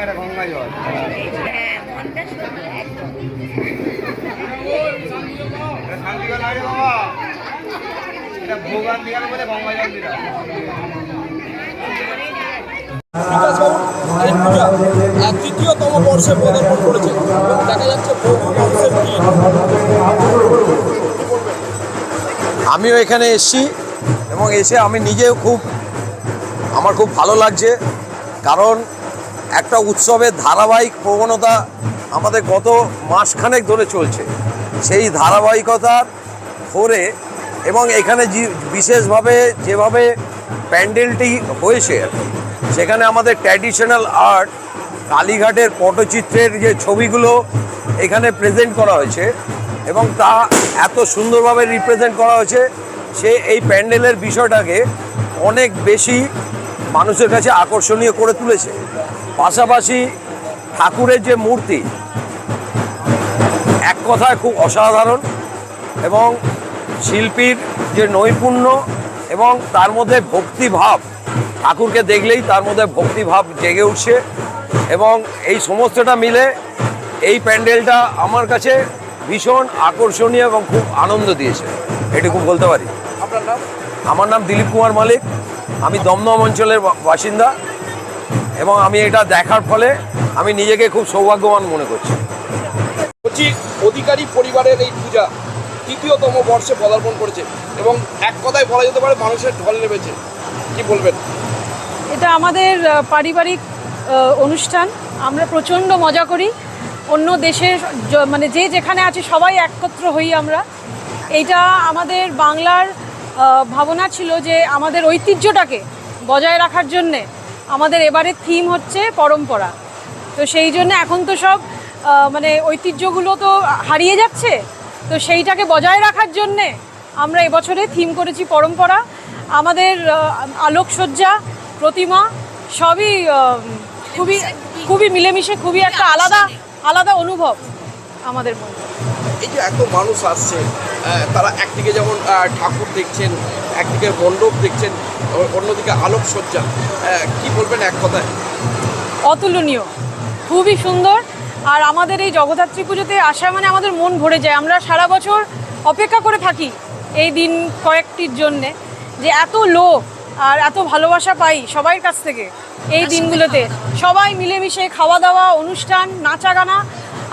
একদম এটা বাবা। এটা ভোগান দিয়ার বলে গঙ্গা জল দিলাম। এই পূজা তৃতীয়তম বর্ষে পদার্পণ করেছে। এবং দেখা যাচ্ছে বহু মানুষের আমিও এখানে এসেছি এবং এসে আমি নিজেও খুব আমার খুব ভালো লাগছে। কারণ একটা উৎসবের ধারাবাহিক প্রবণতা আমাদের গত মাসখানেক ধরে চলছে। সেই ধারাবাহিকতার ধরে এবং এখানে বিশেষভাবে যেভাবে প্যান্ডেলটি হয়েছে, সেখানে আমাদের ট্র্যাডিশনাল আর্ট, কালীঘাটের পটচিত্রের যে ছবিগুলো এখানে প্রেজেন্ট করা হয়েছে এবং তা এত সুন্দরভাবে রিপ্রেজেন্ট করা হয়েছে, সে এই প্যান্ডেলের বিষয়টাকে অনেক বেশি মানুষের কাছে আকর্ষণীয় করে তুলেছে। পাশাপাশি ঠাকুরের যে মূর্তি এক কথায় খুব অসাধারণ এবং শিল্পীর যে নৈপুণ্য এবং তার মধ্যে ভক্তিভাব ঠাকুরকে দেখলেই তার মধ্যে ভক্তিভাব জেগে উঠছে এবং এই সমস্তটা মিলে এই প্যান্ডেলটা আমার কাছে ভীষণ আকর্ষণীয় এবং খুব আনন্দ দিয়েছে। এটুকু বলতে পারি। আপনার নাম? আমার নাম দিলীপ কুমার মালিক। আমি দমদম অঞ্চলের বাসিন্দা। এবং আমি এটা দেখার ফলে আমি নিজেকে খুব সৌভাগ্যবান মনে করছি। বলছি অধিকারী পরিবারের এই পূজা তৃতীয়তম বর্ষে পদার্পণ করেছে এবং এক কথায় বলা যেতে পারে মানুষের ঢল নেমেছে। কি বলবেন? এটা আমাদের পারিবারিক অনুষ্ঠান। আমরা প্রচণ্ড মজা করি। অন্য দেশের মানে যে যেখানে আছে সবাই একত্র হই আমরা। এইটা আমাদের বাংলার ভাবনা ছিল যে আমাদের ঐতিহ্যটাকে বজায় রাখার জন্যে আমাদের এবারের থিম হচ্ছে পরম্পরা। তো সেই জন্য এখন তো সব মানে ঐতিহ্যগুলো তো হারিয়ে যাচ্ছে। তো সেইটাকে বজায় রাখার জন্যে আমরা এবছরে থিম করেছি পরম্পরা। আমাদের আলোকসজ্জা, প্রতিমা সবই খুবই খুবই মিলেমিশে, খুবই একটা আলাদা আলাদা অনুভব আমাদের মধ্যে। এই যে এত মানুষ আসছে তারা একদিকে যেমন ঠাকুর দেখছেন একদিকে মণ্ডপ দেখছেন অন্যদিকে আলোকসজ্জা আহ, কি বলবেন এক কথায়? অতুলনীয় খুবই সুন্দর। আর আমাদের এই জগদ্ধাত্রী পুজোতে আসা মানে আমাদের মন ভরে যায়। আমরা সারা বছর অপেক্ষা করে থাকি এই দিন কয়েকটির জন্যে যে এত লোক আর এত ভালোবাসা পাই সবার কাছ থেকে এই দিনগুলোতে। সবাই মিলেমিশে খাওয়া দাওয়া অনুষ্ঠান নাচা গানা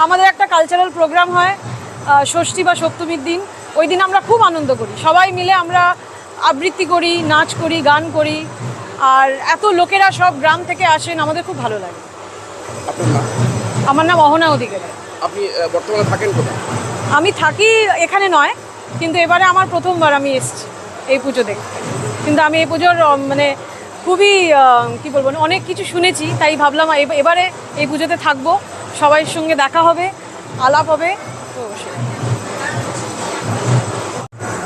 আমাদের একটা কালচারাল প্রোগ্রাম হয়। ষষ্ঠী বা সপ্তমীর দিন ওই দিন আমরা খুব আনন্দ করি। সবাই মিলে আমরা আবৃত্তি করি নাচ করি গান করি। আর এত লোকেরা সব গ্রাম থেকে আসেন আমাদের খুব ভালো লাগে। আপনার নাম? আমার নাম অহনা অধিকারী। আপনি বর্তমানে থাকেন কোথায়? আমি থাকি এখানে নয় কিন্তু এবারে আমার প্রথমবার আমি এসেছি এই পুজো দেখতে। কিন্তু আমি এই পুজোর মানে খুবই কি বলব অনেক কিছু শুনেছি তাই ভাবলাম এব- এবারে এই পুজোতে থাকব সবার সঙ্গে দেখা হবে। আলাপ হবে তো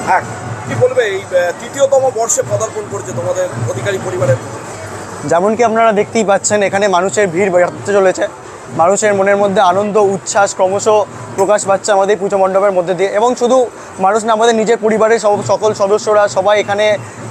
হ্যাঁ কি বলবে এই তৃতীয়তম বর্ষে পদার্পণ করেছে তোমাদের অধিকারী পরিবারের যেমন কি আপনারা দেখতেই পাচ্ছেন এখানে মানুষের ভিড় বাড়তে চলেছে। মানুষের মনের মধ্যে আনন্দ উচ্ছ্বাস ক্রমশ প্রকাশ পাচ্ছে আমাদের পুজো মণ্ডপের মধ্যে দিয়ে। এবং শুধু মানুষ না আমাদের নিজের পরিবারের সব সকল সদস্যরা সবাই এখানে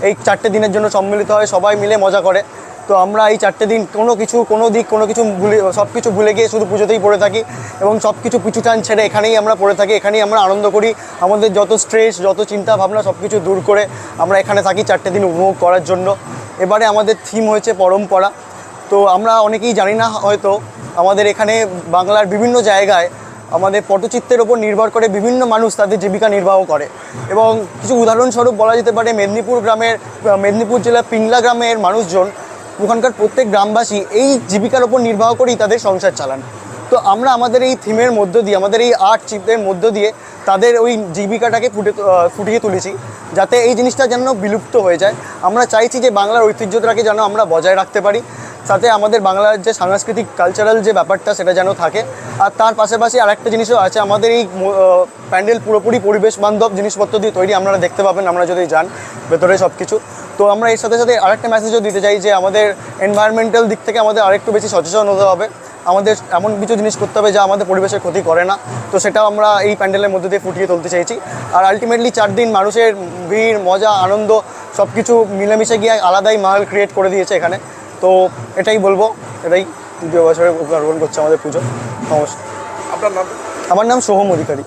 এই চারটে দিনের জন্য সম্মিলিত হয় সবাই মিলে মজা করে। তো আমরা এই চারটে দিন কোনো কিছু, কোনো দিক, কোনো কিছু ভুলে, সব কিছু ভুলে গিয়ে শুধু পুজোতেই পড়ে থাকি এবং সব কিছু পিছু পিছুটান ছেড়ে এখানেই আমরা পড়ে থাকি, এখানেই আমরা আনন্দ করি। আমাদের যত স্ট্রেস যত চিন্তা ভাবনা সব কিছু দূর করে আমরা এখানে থাকি চারটে দিন উপভোগ করার জন্য। এবারে আমাদের থিম হয়েছে পরম্পরা। তো আমরা অনেকেই জানি না হয়তো, আমাদের এখানে বাংলার বিভিন্ন জায়গায় আমাদের পটচিত্রের ওপর নির্ভর করে বিভিন্ন মানুষ তাদের জীবিকা নির্বাহ করে। এবং কিছু উদাহরণস্বরূপ বলা যেতে পারে, মেদিনীপুর গ্রামের, মেদিনীপুর জেলার পিংলা গ্রামের মানুষজন ওখানকার প্রত্যেক গ্রামবাসী এই জীবিকার ওপর নির্বাহ করেই তাদের সংসার চালান। তো আমরা আমাদের এই থিমের মধ্য দিয়ে, আমাদের এই আর্ট চিত্রের মধ্য দিয়ে তাদের ওই জীবিকাটাকে ফুটে ফুটিয়ে তুলেছি, যাতে এই জিনিসটা যেন বিলুপ্ত হয়ে যায়। আমরা চাইছি যে বাংলার ঐতিহ্যটাকে যেন আমরা বজায় রাখতে পারি। সাথে আমাদের বাংলার যে সাংস্কৃতিক কালচারাল যে ব্যাপারটা সেটা যেন থাকে। আর তার পাশাপাশি আরেকটা জিনিসও আছে, আমাদের এই প্যান্ডেল পুরোপুরি পরিবেশ বান্ধব জিনিসপত্র দিয়ে তৈরি, আপনারা দেখতে পাবেন আমরা যদি যান ভেতরে সব কিছু তো আমরা এর সাথে সাথে আরেকটা মেসেজও দিতে চাই যে, আমাদের এনভায়রনমেন্টাল দিক থেকে আমাদের আরেকটু বেশি সচেতন হতে হবে। আমাদের এমন কিছু জিনিস করতে হবে যা আমাদের পরিবেশের ক্ষতি করে না। তো সেটাও আমরা এই প্যান্ডেলের মধ্যে দিয়ে ফুটিয়ে তুলতে চাইছি। আর আলটিমেটলি চার দিন মানুষের ভিড়, মজা, আনন্দ সব কিছু মিলেমিশে গিয়ে আলাদাই মাহল ক্রিয়েট করে দিয়েছে এখানে। তো এটাই বলব এটাই দ্বিতীয় বছরে পার্বণ করছে আমাদের পুজো নমস্কার। আপনার নাম? আমার নাম সোহম অধিকারী।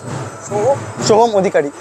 সোহম? সোহম অধিকারী।